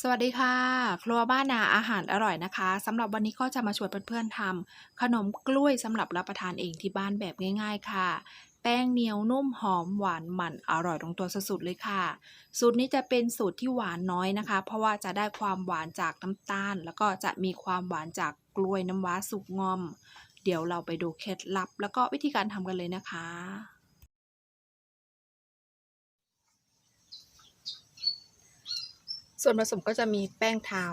สวัสดีค่ะ ครัวบ้านนาอาหารอร่อยนะคะสำหรับวันนี้ก็จะมาชวนเพื่อนๆทำขนมกล้วยสำหรับรับประทานเองที่บ้านแบบง่าย ๆ ค่ะ แป้งเหนียวนุ่มหอมหวานมันอร่อยตรงตัวสุดๆเลยค่ะ สูตรนี้จะเป็นสูตรที่หวานน้อยนะคะ เพราะว่าจะได้ความหวานจากน้ำตาล แล้วก็จะมีความหวานจากกล้วยน้ำว้าสุกงอม เดี๋ยวเราไปดูเคล็ดลับ แล้วก็วิธีการทำกันเลยนะคะ ส่วนผสมก็จะมีแป้งเท้า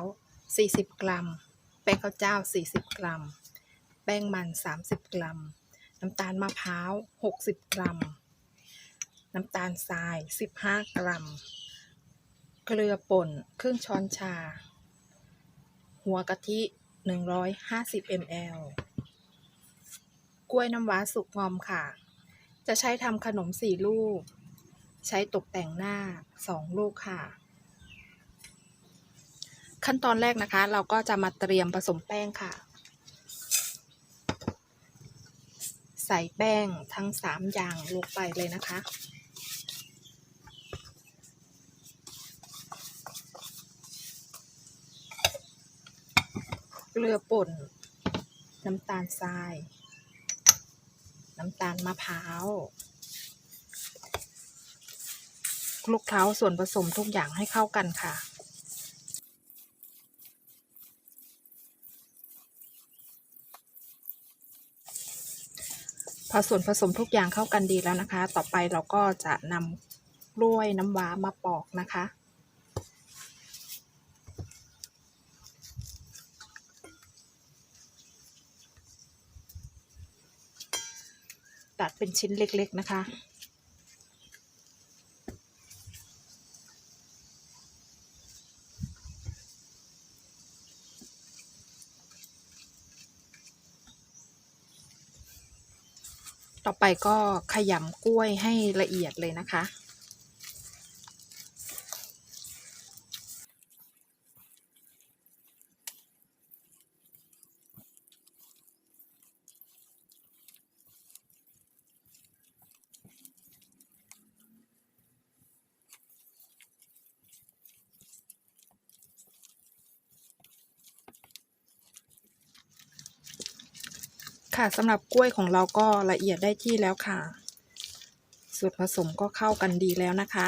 40 กรัม แป้งข้าวเจ้า 40 กรัม แป้งมัน 30 กรัม น้ำตาลมะพร้าว 60 กรัม น้ำตาลทราย 15 กรัม เกลือป่นครึ่งช้อนชา หัวกะทิ 150 ml กล้วยน้ำว้าสุกงอมค่ะ จะใช้ทำขนม4ลูก ใช้ตกแต่งหน้า2ลูกค่ะ ขั้นตอนแรกนะคะ เราก็จะมาเตรียมผสมแป้งค่ะ ใส่แป้งทั้ง3อย่างลงไปเลยนะคะ เกลือป่น น้ำตาลทราย น้ำตาลมะพร้าวคลุกเคล้าส่วนผสมทุกอย่างให้เข้ากันค่ะ พอส่วนผสมทุกอย่างเข้ากันดีแล้วนะคะ ต่อไปเราก็จะนำกล้วยน้ำว้ามาปอกนะคะ ตัดเป็นชิ้นเล็กๆนะคะ ต่อไปก็ขยำกล้วยให้ละเอียดเลยนะคะ ค่ะสำหรับกล้วยของเราก็ละเอียดได้ที่แล้วค่ะส่วนผสมก็เข้ากันดีแล้วนะคะ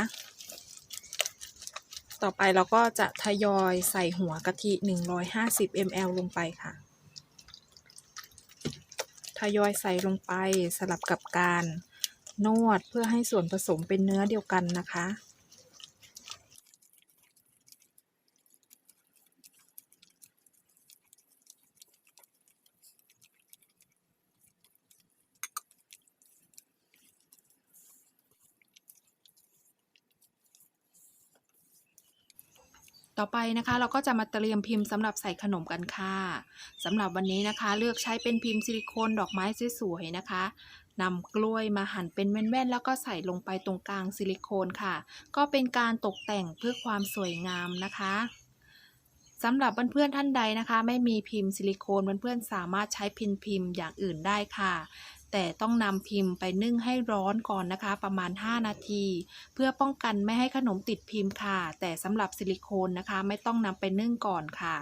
ต่อไปเราก็จะทยอยใส่หัวกะทิ 150 ml ลงไปค่ะ ทยอยใส่ลงไปสลับกับการนวดเพื่อให้ส่วนผสมเป็นเนื้อเดียวกันนะคะ ต่อไปนะคะเราก็จะมาเตรียมพิมพ์สำหรับใส่ขนมกันค่ะสำหรับวันนี้นะคะ เลือกใช้เป็นพิมพ์ซิลิโคนดอกไม้สวยๆนะคะนำกล้วยมาหั่นเป็นแว่นๆ แล้วก็ใส่ลงไปตรงกลางซิลิโคนค่ะ ก็เป็นการตกแต่งเพื่อความสวยงามนะคะสำหรับเพื่อนๆท่านใดนะคะ ไม่มีพิมพ์ซิลิโคนเพื่อนๆสามารถใช้พิมพ์พิมพ์อย่างอื่นได้ค่ะ แต่ต้องนำพิมพ์ไปนึ่งให้ร้อนก่อนนะคะ ประมาณ 5 นาที เพื่อป้องกันไม่ให้ขนมติดพิมพ์ค่ะ แต่สำหรับซิลิโคนนะคะ ไม่ต้องนำไปนึ่งก่อนค่ะ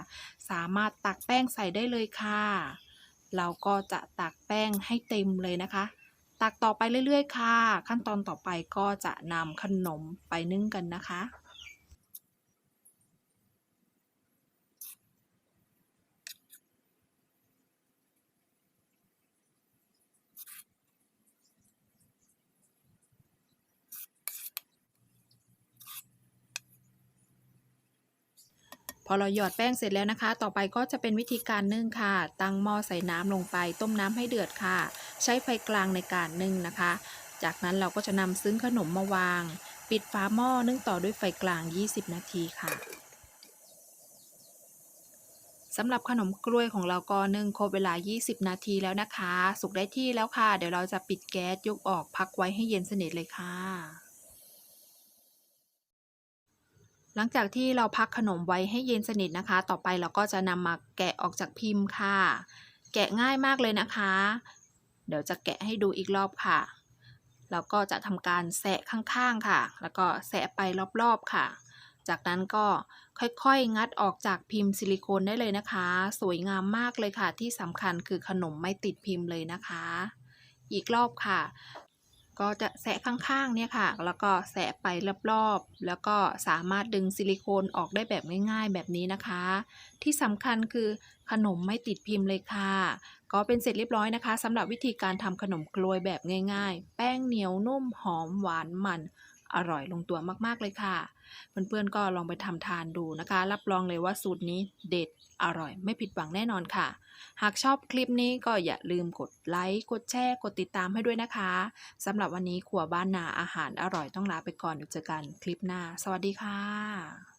สามารถตักแป้งใส่ได้เลยค่ะ เราก็จะตักแป้งให้เต็มเลยนะคะ ตักต่อไปเรื่อยๆ ค่ะ ขั้นตอนต่อไปก็จะนำขนมไปนึ่งกันนะคะ พอเราหยอดแป้งเสร็จแล้วนะคะ ต่อไปก็จะเป็นวิธีการนึ่งค่ะ ตั้งหม้อใส่น้ำลงไป ต้มน้ำให้เดือดค่ะ ใช้ไฟกลางในการนึ่งนะคะ จากนั้นเราก็จะนำซึ้งขนมมาวาง ปิดฝาหม้อนึ่งต่อด้วยไฟกลาง 20 นาทีค่ะสำหรับขนมกล้วยของเราก็นึ่งครบเวลา 20 นาทีแล้วนะคะ สุกได้ที่แล้วค่ะ เดี๋ยวเราจะปิดแก๊สยกออกพักไว้ให้เย็นสนิทเลยค่ะ หลังจากที่เราพักขนมไว้ให้เย็นสนิทนะคะ ต่อไปเราก็จะนำมาแกะออกจากพิมพ์ค่ะ แกะง่ายมากเลยนะคะ เดี๋ยวจะแกะให้ดูอีกรอบค่ะ แล้วก็จะทำการแสะข้างๆค่ะ แล้วก็แสะไปรอบๆค่ะ จากนั้นก็ค่อยๆ งัดออกจากพิมพ์ซิลิโคนได้เลยนะคะ สวยงามมากเลยค่ะ ที่สำคัญคือขนมไม่ติดพิมพ์เลยนะคะ อีกรอบค่ะ ก็จะแสะข้างๆเนี่ยค่ะ แล้วก็แสะไปรอบๆ แล้วก็สามารถดึงซิลิโคนออกได้แบบง่ายๆ แบบนี้นะคะ ที่สำคัญคือขนมไม่ติดพิมพ์เลยค่ะ ก็เป็นเสร็จเรียบร้อยนะคะสำหรับวิธีการทำขนมกลวยแบบง่ายๆ แป้งเหนียวนุ่มหอมหวานมัน อร่อยลงตัวมากๆเลยค่ะ เพื่อนๆก็ลองไปทำทานดูนะคะ รับรองเลยว่าสูตรนี้เด็ดอร่อยไม่ผิดหวังแน่นอนค่ะ หากชอบคลิปนี้ก็อย่าลืมกดไลค์กดแชร์กดติดตามให้ด้วยนะคะสำหรับวันนี้ขัวบ้านนาอาหารอร่อยต้องลาไปก่อนเดี๋ยวเจอกันคลิปหน้า สวัสดีค่ะ